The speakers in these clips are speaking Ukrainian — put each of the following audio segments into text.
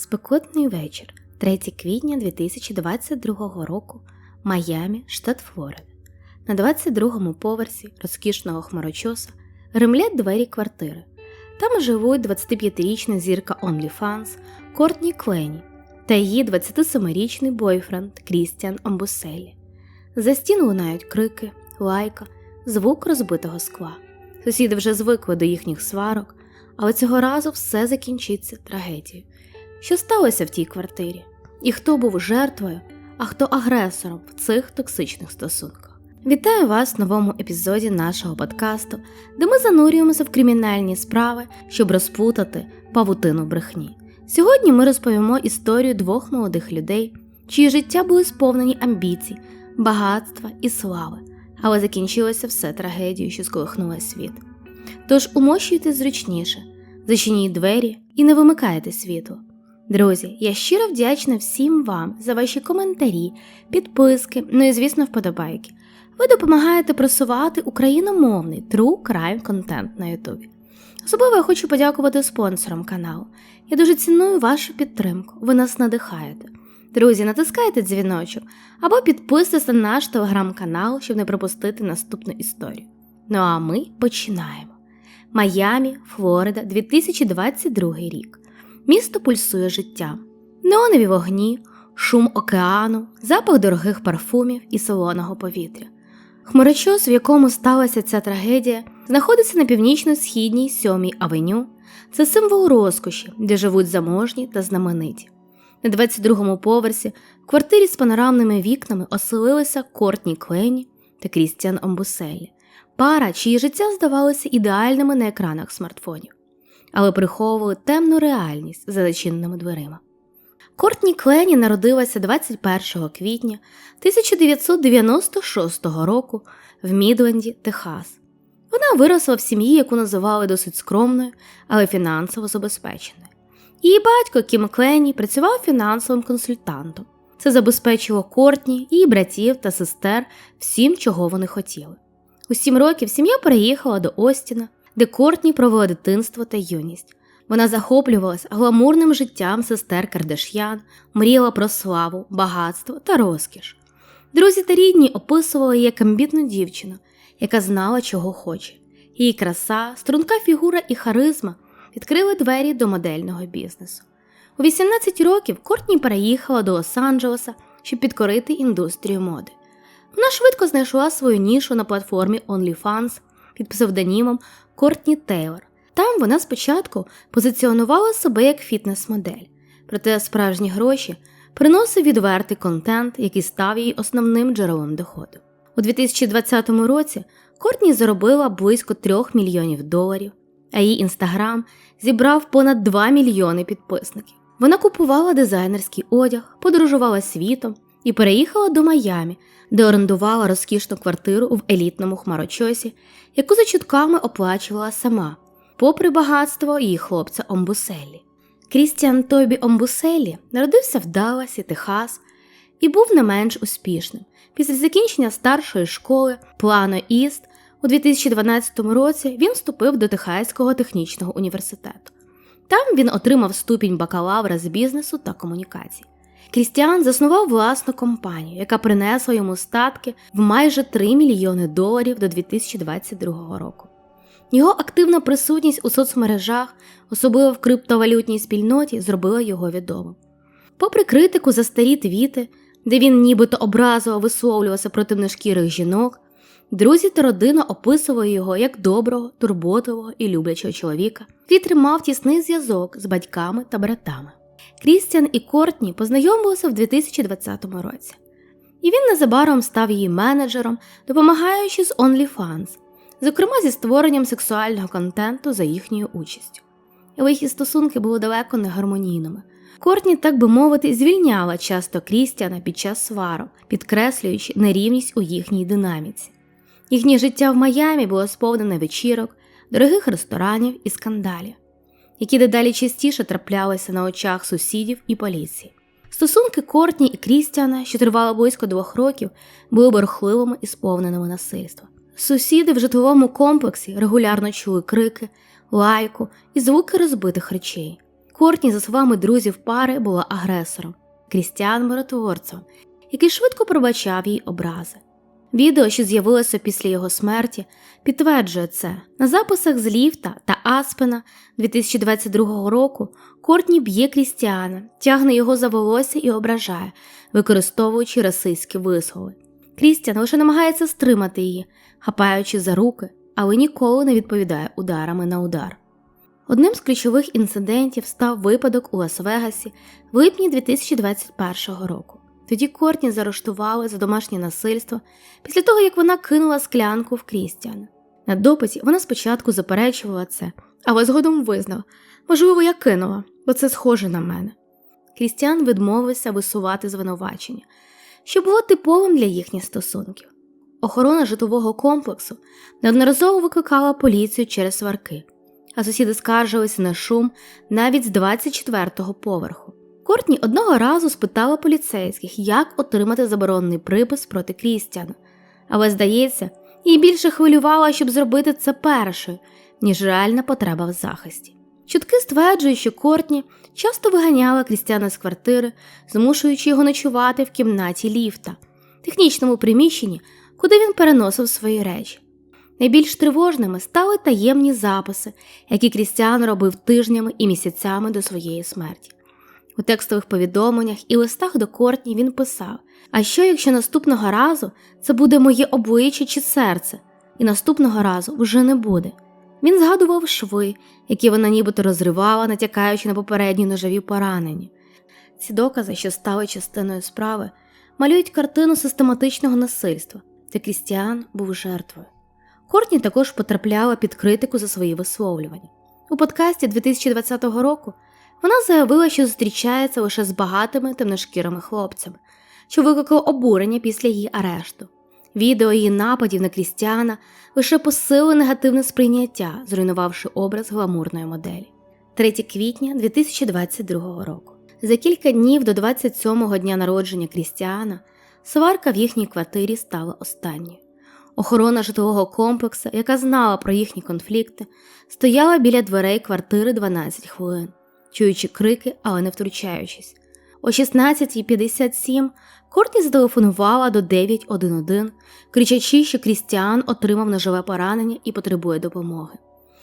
Спекотний вечір, 3 квітня 2022 року, Майамі, штат Флорида. На 22-му поверсі розкішного хмарочоса ремлять двері квартири. Там живуть 25-річна зірка OnlyFans Кортні Клені та її 27-річний бойфренд Крістіан Амбуселі. За стін лунають крики, лайка, звук розбитого скла. Сусіди вже звикли до їхніх сварок, але цього разу все закінчиться трагедією. Що сталося в тій квартирі? І хто був жертвою, а хто агресором в цих токсичних стосунках? Вітаю вас в новому епізоді нашого подкасту, де ми занурюємося в кримінальні справи, щоб розплутати павутину брехні. Сьогодні ми розповімо історію двох молодих людей, чиї життя були сповнені амбіцій, багатства і слави, але закінчилося все трагедією, що сколихнула світ. Тож умощуйте зручніше, зачиніть двері і не вимикайте світло. Друзі, я щиро вдячна всім вам за ваші коментарі, підписки, ну і, звісно, вподобайки. Ви допомагаєте просувати україномовний true crime контент на Ютубі. Особливо я хочу подякувати спонсорам каналу. Я дуже ціную вашу підтримку, ви нас надихаєте. Друзі, натискайте дзвіночок або підписуйтесь на наш телеграм-канал, щоб не пропустити наступну історію. Ну а ми починаємо. Майамі, Флорида, 2022 рік. Місто пульсує життям, неонові вогні, шум океану, запах дорогих парфумів і солоного повітря. Хмарочос, в якому сталася ця трагедія, знаходиться на північно-східній сьомій авеню. Це символ розкоші, де живуть заможні та знамениті. На 22-му поверсі в квартирі з панорамними вікнами оселилися Кортні Клені та Крістіан Омбуселі, пара, чиї життя здавалося ідеальними на екранах смартфонів але приховували темну реальність за зачиненими дверима. Кортні Клені народилася 21 квітня 1996 року в Мідленді, Техас. Вона виросла в сім'ї, яку називали досить скромною, але фінансово забезпеченою. Її батько Кім Клені працював фінансовим консультантом. Це забезпечило Кортні, її братів та сестер всім, чого вони хотіли. У сім років сім'я переїхала до Остіна, де Кортні провела дитинство та юність. Вона захоплювалась гламурним життям сестер Кардаш'ян, мріяла про славу, багатство та розкіш. Друзі та рідні описували її як амбітну дівчину, яка знала, чого хоче. Її краса, струнка фігура і харизма відкрили двері до модельного бізнесу. У 18 років Кортні переїхала до Лос-Анджелеса, щоб підкорити індустрію моди. Вона швидко знайшла свою нішу на платформі OnlyFans під псевдонімом Кортні Тейлор. Там вона спочатку позиціонувала себе як фітнес-модель, проте справжні гроші приносив відвертий контент, який став її основним джерелом доходу. У 2020 році Кортні заробила близько 3 мільйонів доларів, а її інстаграм зібрав понад 2 мільйони підписників. Вона купувала дизайнерський одяг, подорожувала світом і переїхала до Майамі, де орендувала розкішну квартиру в елітному хмарочосі, яку за чутками оплачувала сама, попри багатство її хлопця Омбуселі. Крістіан Тобі Омбуселі народився в Далласі, Техас, і був не менш успішним. Після закінчення старшої школи Плано Іст у 2012 році він вступив до Техаського технічного університету. Там він отримав ступінь бакалавра з бізнесу та комунікацій. Крістіан заснував власну компанію, яка принесла йому статки в майже 3 мільйони доларів до 2022 року. Його активна присутність у соцмережах, особливо в криптовалютній спільноті, зробила його відомим. Попри критику за старі твіти, де він нібито образово висловлювався проти нешкірих жінок, друзі та родина описували його як доброго, турботового і люблячого чоловіка, який тримав тісний зв'язок з батьками та братами. Крістіан і Кортні познайомилися в 2020 році, і він незабаром став її менеджером, допомагаючи з OnlyFans, зокрема зі створенням сексуального контенту за їхньою участю. Але їхні стосунки були далеко не гармонійними. Кортні, так би мовити, звільняла часто Крістіана під час сварок, підкреслюючи нерівність у їхній динаміці. Їхнє життя в Майамі було сповнене вечірок, дорогих ресторанів і скандалів які дедалі частіше траплялися на очах сусідів і поліції. Стосунки Кортні і Крістіана, що тривали близько двох років, були борхливими і сповненими насильства. Сусіди в житловому комплексі регулярно чули крики, лайку і звуки розбитих речей. Кортні, за словами друзів пари, була агресором, Крістіан миротворцем, який швидко пробачав їй образи. Відео, що з'явилося після його смерті, підтверджує це. На записах з ліфта та Аспена 2022 року Кортні б'є Крістіана, тягне його за волосся і ображає, використовуючи расистські вислови. Крістіан лише намагається стримати її, хапаючи за руки, але ніколи не відповідає ударами на удар. Одним з ключових інцидентів став випадок у Лас-Вегасі в липні 2021 року. Тоді Кортні заарештували за домашнє насильство після того, як вона кинула склянку в Крістіана. На допиті вона спочатку заперечувала це, але згодом визнала, можливо, я кинула, бо це схоже на мене. Крістіан відмовився висувати звинувачення, що було типовим для їхніх стосунків. Охорона житлового комплексу неодноразово викликала поліцію через сварки, а сусіди скаржилися на шум навіть з 24-го поверху. Кортні одного разу спитала поліцейських, як отримати заборонений припис проти Крістіана, але, здається, їй більше хвилювало, щоб зробити це першою, ніж реальна потреба в захисті. Чутки стверджують, що Кортні часто виганяла Крістіана з квартири, змушуючи його ночувати в кімнаті ліфта, технічному приміщенні, куди він переносив свої речі. Найбільш тривожними стали таємні записи, які Крістіан робив тижнями і місяцями до своєї смерті. У текстових повідомленнях і листах до Кортні він писав: А що, якщо наступного разу це буде моє обличчя чи серце, і наступного разу вже не буде? Він згадував шви, які вона нібито розривала, натякаючи на попередні ножові поранення. Ці докази, що стали частиною справи, малюють картину систематичного насильства, де Крістіан був жертвою. Кортні також потрапляла під критику за свої висловлювання. У подкасті 2020 року вона заявила, що зустрічається лише з багатими темношкірими хлопцями, що викликало обурення після її арешту. Відео її нападів на Крістіана лише посилило негативне сприйняття, зруйнувавши образ гламурної моделі. 3 квітня 2022 року. За кілька днів до 27-го дня народження Крістіана сварка в їхній квартирі стала останньою. Охорона житлового комплексу, яка знала про їхні конфлікти, стояла біля дверей квартири 12 хвилин, чуючи крики, але не втручаючись. О 16.57 Кортні зателефонувала до 911, кричачи, що Крістіан отримав ножове поранення і потребує допомоги.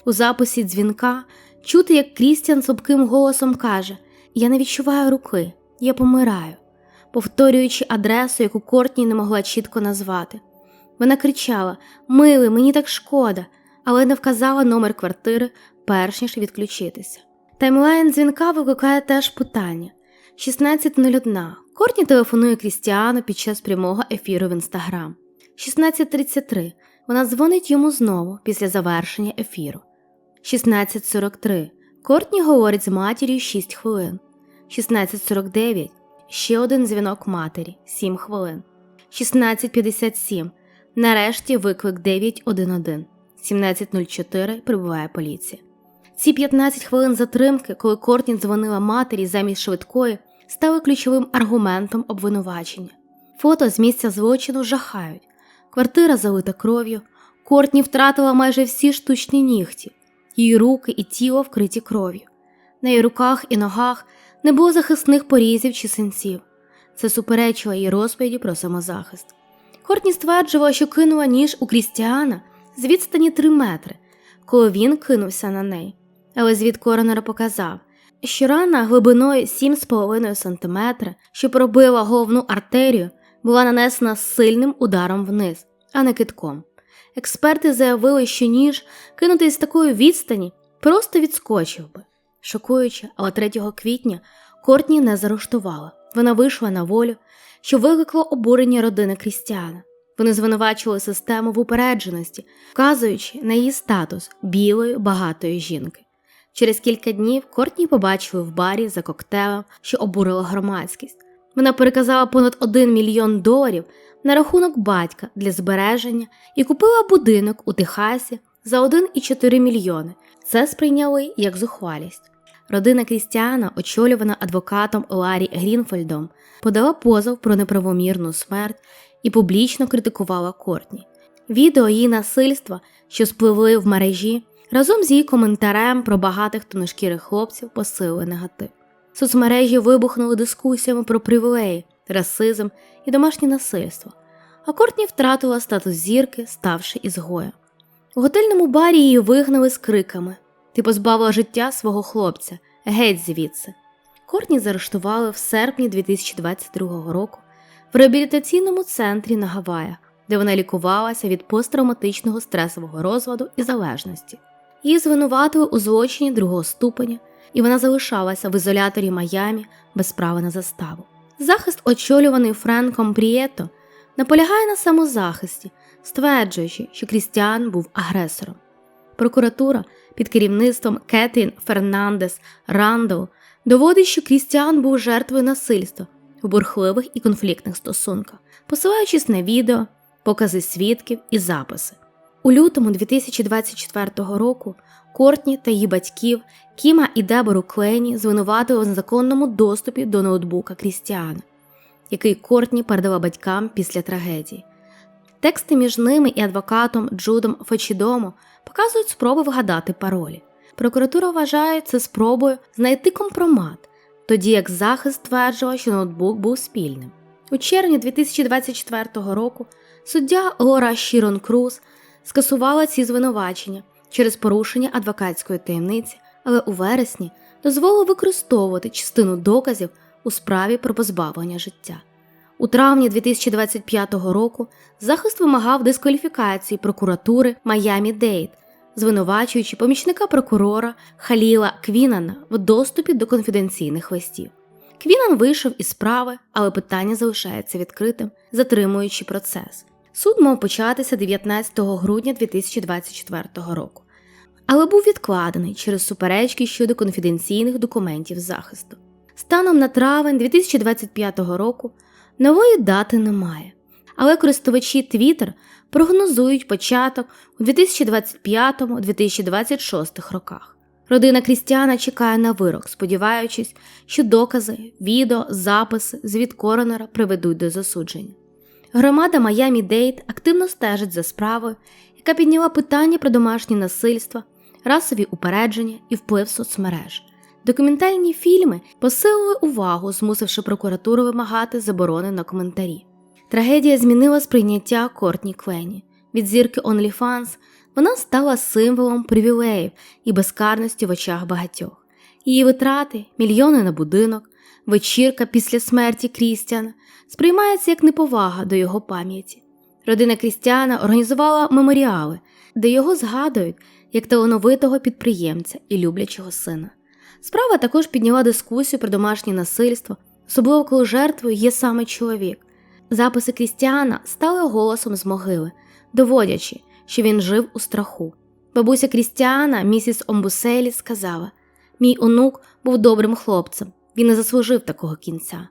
У записі дзвінка чути, як Крістіан слабким голосом каже: Я не відчуваю руки, я помираю, повторюючи адресу, яку Кортні не могла чітко назвати. Вона кричала: Милий, мені так шкода, але не вказала номер квартири, перш ніж відключитися. Таймлайн дзвінка викликає теж питання: 16.01. Кортні телефонує Крістіану під час прямого ефіру в інстаграм. 16.33. Вона дзвонить йому знову після завершення ефіру. 16.43. Кортні говорить з матір'ю 6 хвилин. 16.49. Ще один дзвінок матері 7 хвилин. 16.57. Нарешті виклик 911. 17.04 прибуває поліція. Ці 15 хвилин затримки, коли Кортні дзвонила матері замість швидкої, стали ключовим аргументом обвинувачення. Фото з місця злочину жахають. Квартира залита кров'ю. Кортні втратила майже всі штучні нігті, її руки і тіло вкриті кров'ю. На її руках і ногах не було захисних порізів чи синців. Це суперечило її розповіді про самозахист. Кортні стверджувала, що кинула ніж у Крістіана з відстані 3 метри, коли він кинувся на неї. Але звід коронера показав, що рана глибиною 7,5 см, що пробила головну артерію, була нанесена сильним ударом вниз, а не китком. Експерти заявили, що ніж, кинутий з такої відстані, просто відскочив би. Шокуюче, але 3 квітня Кортні не заарештувала. Вона вийшла на волю, що викликало обурення родини Крістіана. Вони звинувачували систему в упередженості, вказуючи на її статус білої багатої жінки. Через кілька днів Кортні побачили в барі за коктейлем, що обурило громадськість. Вона переказала понад 1 мільйон доларів на рахунок батька для збереження і купила будинок у Техасі за 1,4 мільйони. Це сприйняли як зухвалість. Родина Крістіана, очолювана адвокатом Ларі Грінфельдом, подала позов про неправомірну смерть і публічно критикувала Кортні. Відео її насильства, що спливли в мережі, Разом з її коментарем про багатих тоношкірих хлопців посилили негатив. Соцмережі вибухнули дискусіями про привілеї, расизм і домашнє насильство, а Кортні втратила статус зірки, ставши ізгоєм. У готельному барі її вигнали з криками Ти позбавила життя свого хлопця, геть звідси. Кортні заарештували в серпні 2022 року в реабілітаційному центрі на Гаваях, де вона лікувалася від посттравматичного стресового розладу і залежності. Її звинуватили у злочині другого ступеня, і вона залишалася в ізоляторі Майамі без права на заставу. Захист, очолюваний Френком Прієто, наполягає на самозахисті, стверджуючи, що Крістіан був агресором. Прокуратура під керівництвом Кетрін Фернандес Рандл доводить, що Крістіан був жертвою насильства у бурхливих і конфліктних стосунках, посилаючись на відео, покази свідків і записи. У лютому 2024 року Кортні та її батьків Кіма і Дебору Клені звинуватили в незаконному доступі до ноутбука Крістіана, який Кортні передала батькам після трагедії. Тексти між ними і адвокатом Джудом Фечідомо показують спроби вгадати паролі. Прокуратура вважає це спробою знайти компромат, тоді як захист стверджував, що ноутбук був спільним. У червні 2024 року суддя Лора Шірон Круз скасувала ці звинувачення через порушення адвокатської таємниці, але у вересні дозволила використовувати частину доказів у справі про позбавлення життя. У травні 2025 року захист вимагав дискваліфікації прокуратури Майамі Дейт, звинувачуючи помічника прокурора Халіла Квінана в доступі до конфіденційних листів. Квінан вийшов із справи, але питання залишається відкритим, затримуючи процес. Суд мав початися 19 грудня 2024 року, але був відкладений через суперечки щодо конфіденційних документів захисту. Станом на травень 2025 року нової дати немає, але користувачі Twitter прогнозують початок у 2025-2026 роках. Родина Крістіана чекає на вирок, сподіваючись, що докази, відео, записи, звіт коронера приведуть до засудження. Громада Майамі Дейт активно стежить за справою, яка підняла питання про домашнє насильство, расові упередження і вплив соцмереж. Документальні фільми посилили увагу, змусивши прокуратуру вимагати заборони на коментарі. Трагедія змінила сприйняття Кортні Клені. Від зірки OnlyFans вона стала символом привілеїв і безкарності в очах багатьох. Її витрати, мільйони на будинок, вечірка після смерті Крістіана сприймається як неповага до його пам'яті. Родина Крістіана організувала меморіали, де його згадують як талановитого підприємця і люблячого сина. Справа також підняла дискусію про домашнє насильство, особливо коли жертвою є саме чоловік. Записи Крістіана стали голосом з могили, доводячи, що він жив у страху. Бабуся Крістіана, місіс Омбуселі, сказала: Мій онук був добрим хлопцем, він не заслужив такого кінця.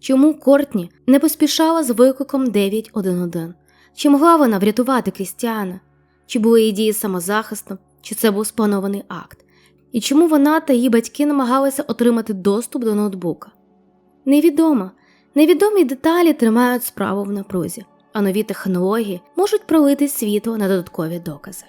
Чому Кортні не поспішала з викликом 911? Чи могла вона врятувати Крістіана? Чи були її дії самозахистом, чи це був спланований акт? І чому вона та її батьки намагалися отримати доступ до ноутбука? Невідомо. Невідомі деталі тримають справу в напрузі, а нові технології можуть пролити світло на додаткові докази.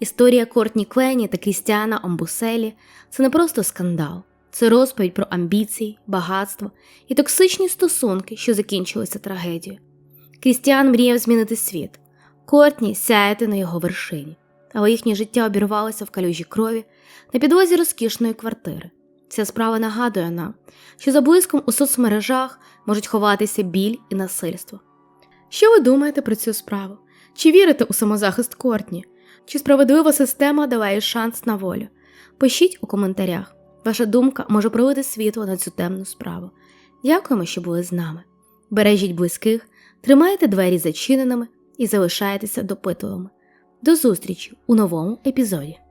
Історія Кортні Клені та Крістіана Омбуселі це не просто скандал, це розповідь про амбіції, багатство і токсичні стосунки, що закінчилися трагедією. Крістіан мріяв змінити світ, Кортні сяяти на його вершині, але їхнє життя обірвалося в калюжі крові на підлозі розкішної квартири. Ця справа нагадує нам, що за блиском у соцмережах можуть ховатися біль і насильство. Що ви думаєте про цю справу? Чи вірите у самозахист Кортні? Чи справедлива система дала їй шанс на волю? Пишіть у коментарях. Ваша думка може пролити світло на цю темну справу. Дякуємо, що були з нами. Бережіть близьких, тримайте двері зачиненими і залишайтеся допитливими. До зустрічі у новому епізоді.